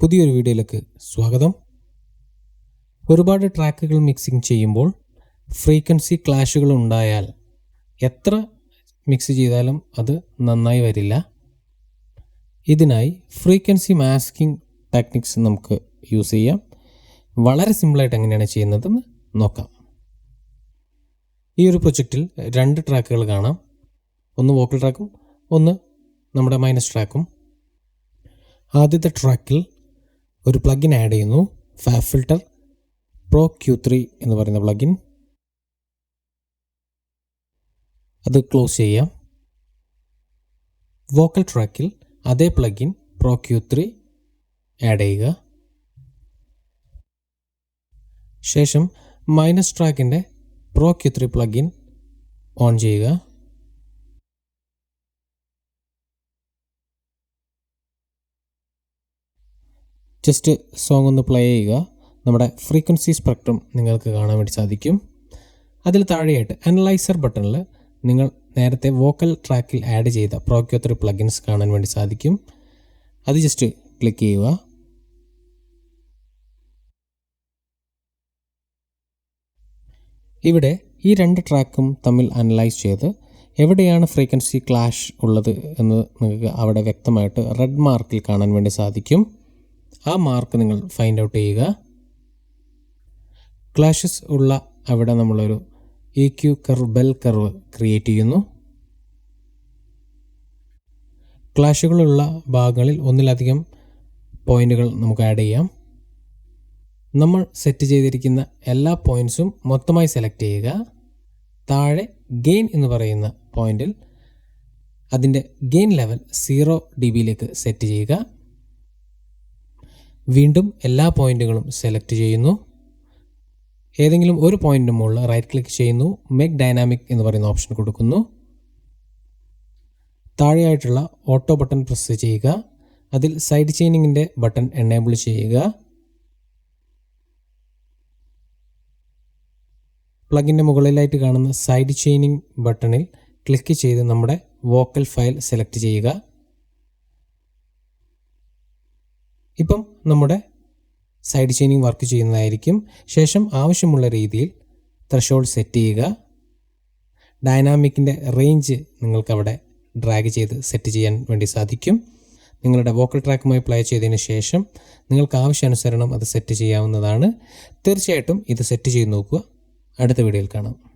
പുതിയൊരു വീഡിയോയിലേക്ക് സ്വാഗതം. ഒരുപാട് ട്രാക്കുകൾ മിക്സിംഗ് ചെയ്യുമ്പോൾ ഫ്രീക്വൻസി ക്ലാഷുകൾ ഉണ്ടായാൽ എത്ര മിക്സ് ചെയ്താലും അത് നന്നായി വരില്ല. ഇതിനായി ഫ്രീക്വൻസി മാസ്കിംഗ് ടെക്നിക്സ് നമുക്ക് യൂസ് ചെയ്യാം. വളരെ സിമ്പിളായിട്ട് എങ്ങനെയാണ് ചെയ്യുന്നതെന്ന് നോക്കാം. ഈ ഒരു പ്രൊജക്റ്റിൽ രണ്ട് ട്രാക്കുകൾ കാണാം. ഒന്ന് വോക്കൽ ട്രാക്കും ഒന്ന് നമ്മുടെ മൈനസ് ട്രാക്കും ആദ്യത്തെ ട്രാക്കിൽ ഒരു പ്ലഗിൻ ആഡ് ചെയ്യുന്നു. ഫാ ഫിൽട്ടർ പ്രോ ക്യൂ ത്രീ എന്ന് പറയുന്ന പ്ലഗിൻ അത് ക്ലോസ് ചെയ്യാം. വോക്കൽ ട്രാക്കിൽ അതേ plugin pro Q three add ചെയ്യുക. ശേഷം minus ട്രാക്കിന്റെ pro Q three plugin on ചെയ്യുക. ജസ്റ്റ് സോങ് ഒന്ന് പ്ലേ ചെയ്യുക. നമ്മുടെ ഫ്രീക്വൻസി സ്പെക്ട്രം നിങ്ങൾക്ക് കാണാൻ വേണ്ടി സാധിക്കും. അതിൽ താഴെയായിട്ട് അനലൈസർ ബട്ടണിൽ നിങ്ങൾ നേരത്തെ വോക്കൽ ട്രാക്കിൽ ആഡ് ചെയ്ത പ്രോക്യോ ത്രീ പ്ലഗിൻസ് കാണാൻ വേണ്ടി സാധിക്കും. അത് ജസ്റ്റ് ക്ലിക്ക് ചെയ്യുക. ഇവിടെ ഈ രണ്ട് ട്രാക്കും തമ്മിൽ അനലൈസ് ചെയ്ത് എവിടെയാണ് ഫ്രീക്വൻസി ക്ലാഷ് ഉള്ളത് എന്ന് നിങ്ങൾക്ക് അവിടെ വ്യക്തമായിട്ട് റെഡ് മാർക്കിൽ കാണാൻ വേണ്ടി സാധിക്കും. ആ മാർക്ക് നിങ്ങൾ ഫൈൻഡ് ഔട്ട് ചെയ്യുക. ക്ലാഷസ് ഉള്ള അവിടെ നമ്മളൊരു E Q curve bell curve create ചെയ്യുന്നു. ക്ലാഷുകളുള്ള ഭാഗങ്ങളിൽ ഒന്നിലധികം പോയിന്റുകൾ നമുക്ക് ആഡ് ചെയ്യാം. നമ്മൾ സെറ്റ് ചെയ്തിരിക്കുന്ന എല്ലാ പോയിന്റ്സും മൊത്തമായി സെലക്ട് ചെയ്യുക. താഴെ ഗെയിൻ എന്ന് പറയുന്ന പോയിന്റിൽ അതിന്റെ ഗെയിൻ ലെവൽ സീറോ ഡി ബിയിലേക്ക് സെറ്റ് ചെയ്യുക. വീണ്ടും എല്ലാ പോയിന്റുകളും സെലക്ട് ചെയ്യുന്നു. ഏതെങ്കിലും ഒരു പോയിന്റിന് മുകളിൽ റൈറ്റ് ക്ലിക്ക് ചെയ്യുന്നു. മേക്ക് ഡൈനാമിക് എന്ന് പറയുന്ന ഓപ്ഷൻ കൊടുക്കുന്നു. താഴെയായിട്ടുള്ള ഓട്ടോ ബട്ടൺ പ്രസ് ചെയ്യുക. അതിൽ സൈഡ് ചെയിനിങ്ങിന്റെ ബട്ടൺ എനേബിൾ ചെയ്യുക. പ്ലഗിന്റെ മുകളിലായിട്ട് കാണുന്ന സൈഡ് ചെയിനിങ് ബട്ടണിൽ ക്ലിക്ക് ചെയ്ത് നമ്മുടെ വോക്കൽ ഫയൽ സെലക്ട് ചെയ്യുക. ഇപ്പം നമ്മുടെ സൈഡ് ചെയിനിങ് വർക്ക് ചെയ്യുന്നതായിരിക്കും. ശേഷം ആവശ്യമുള്ള രീതിയിൽ ത്രഷോൾഡ് സെറ്റ് ചെയ്യുക. ഡൈനാമിക്കിന്റെ റേഞ്ച് നിങ്ങൾക്കവിടെ ഡ്രാഗ് ചെയ്ത് സെറ്റ് ചെയ്യാൻ വേണ്ടി സാധിക്കും. നിങ്ങളുടെ വോക്കൽ ട്രാക്കുമായി പ്ലേ ചെയ്തതിന് ശേഷം നിങ്ങൾക്ക് ആവശ്യാനുസരണം അത് സെറ്റ് ചെയ്യാവുന്നതാണ്. തീർച്ചയായിട്ടും ഇത് സെറ്റ് ചെയ്ത് നോക്കുക. അടുത്ത വീഡിയോയിൽ കാണാം.